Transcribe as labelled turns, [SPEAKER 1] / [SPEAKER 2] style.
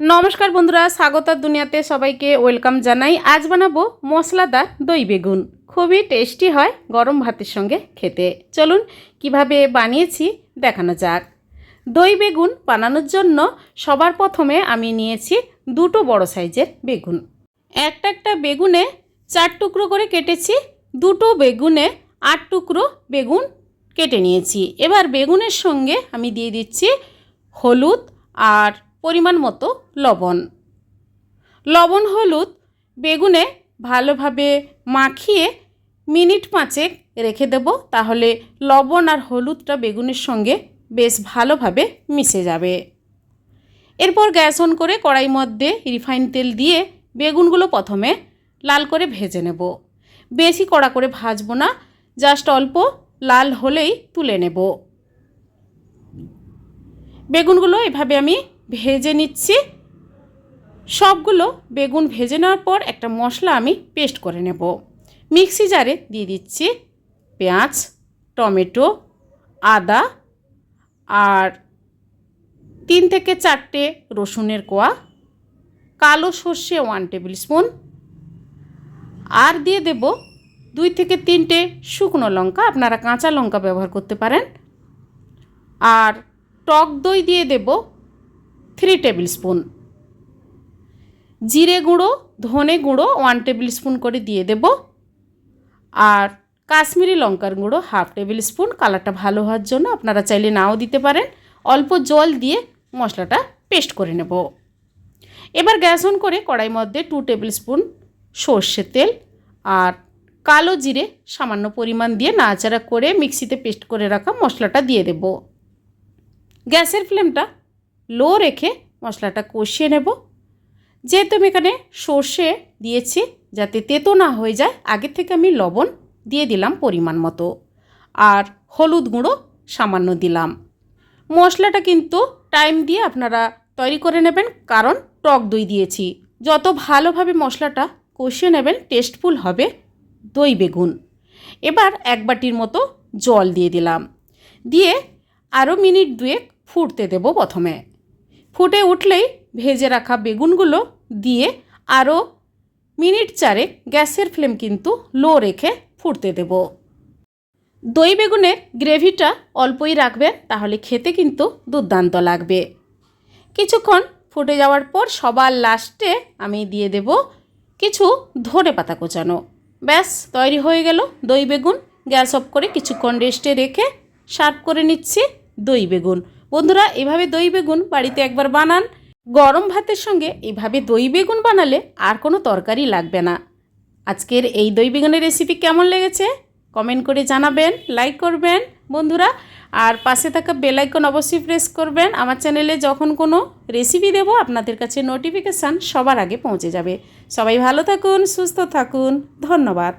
[SPEAKER 1] নমস্কার বন্ধুরা স্বাগতার দুনিয়াতে সবাইকে ওয়েলকাম জানাই। আজ বানাবো মশলাদার দই বেগুন। খুবই টেস্টি হয় গরম ভাতের সঙ্গে খেতে। চলুন কীভাবে বানিয়েছি দেখানো যাক। দই বেগুন বানানোর জন্য সবার প্রথমে আমি নিয়েছি দুটো বড় সাইজের বেগুন। একটা একটা বেগুনে চার টুকরো করে কেটেছি, দুটো বেগুনে আট টুকরো বেগুন কেটে নিয়েছি। এবার বেগুনের সঙ্গে আমি দিয়ে দিচ্ছি হলুদ আর পরিমাণ মতো লবণ। লবণ, হলুদ, বেগুনে ভালোভাবে মাখিয়ে মিনিট পাঁচেক রেখে দেব, তাহলে লবণ আর হলুদটা বেগুনের সঙ্গে বেশ ভালোভাবে মিশে যাবে। এরপর গ্যাস অন করে কড়াই মধ্যে রিফাইন তেল দিয়ে বেগুনগুলো প্রথমে লাল করে ভেজে নেব। বেশি কড়া করে ভাজবো না, জাস্ট অল্প লাল হলেই তুলে নেব। বেগুনগুলো এভাবে আমি ভেজে নিচ্ছি। সবগুলো বেগুন ভেজে নেওয়ার পর একটা মশলা আমি পেস্ট করে নেব। মিক্সি জারে দিয়ে দিচ্ছি পেঁয়াজ, টমেটো, আদা আর তিন থেকে চারটে রসুনের কোয়া, কালো সর্ষে ওয়ান টেবিল স্পুন আর দিয়ে দেব দুই থেকে তিনটে শুকনো লঙ্কা। আপনারা কাঁচা লঙ্কা ব্যবহার করতে পারেন। আর টক দই দিয়ে দেব থ্রি টেবিল স্পুন জিরে গুঁড়ো, ধনে গুঁড়ো ওয়ান টেবিল স্পুন করে দিয়ে দেব। আর কাশ্মীরি লঙ্কার গুঁড়ো হাফ টেবিল স্পুন কালারটা ভালো হওয়ার জন্য আপনারা চাইলে নাও দিতে পারেন। অল্প জল দিয়ে মশলাটা পেস্ট করে নেব। এবার গ্যাস অন করে কড়াই মধ্যে টু টেবিল স্পুন সর্ষের তেল আর কালো জিরে সামান্য পরিমাণ দিয়ে নাড়াচাড়া করে মিক্সিতে পেস্ট করে রাখা মশলাটা দিয়ে দেব। গ্যাসের ফ্লেমটা লো রেখে মশলাটা কষিয়ে নেব। যেহেতু আমি এখানে সর্ষে দিয়েছি যাতে তেতো না হয়ে যায়, আগে থেকে আমি লবণ দিয়ে দিলাম পরিমাণ মতো। আর হলুদ গুঁড়ো সামান্য দিলাম। মশলাটা কিন্তু টাইম দিয়ে আপনারা তৈরি করে নেবেন, কারণ টক দই দিয়েছি। যত ভালোভাবে মশলাটা কষিয়ে নেবেন, টেস্টফুল হবে দই বেগুন। এবার এক বাটির মতো জল দিয়ে দিলাম। দিয়ে আরও মিনিট দুয়েক ফুটতে দেব প্রথমে। ফুটে উঠলেই ভেজে রাখা বেগুনগুলো দিয়ে আরও মিনিট চারেক গ্যাসের ফ্লেম কিন্তু লো রেখে ফুটতে দেব। দই বেগুনের গ্রেভিটা অল্পই রাখবেন তাহলে খেতে কিন্তু দুর্দান্ত লাগবে। কিছুক্ষণ ফুটে যাওয়ার পর সবার লাস্টে আমি দিয়ে দেব কিছু ধনে পাতা কোচানো। ব্যাস, তৈরি হয়ে গেল দই বেগুন। গ্যাস অফ করে কিছুক্ষণ রেস্টে রেখে সার্ভ করে নিচ্ছি দই বেগুন। বন্ধুরা, এভাবে দই বেগুন বাড়িতে একবার বানান। গরম ভাতের সঙ্গে এভাবে দই বেগুন বানালে আর কোনো তরকারি লাগবে না। আজকের এই দই বেগুনের রেসিপি কেমন লেগেছে? কমেন্ট করে জানাবেন লাইক করবেন বন্ধুরা। আর পাশে থাকা বেল আইকন অবশ্যই প্রেস করবেন। আমার চ্যানেলে যখন কোনো রেসিপি দেব, আপনাদের কাছে নোটিফিকেশান সবার আগে পৌঁছে যাবে। সবাই ভালো থাকুন, সুস্থ থাকুন। ধন্যবাদ।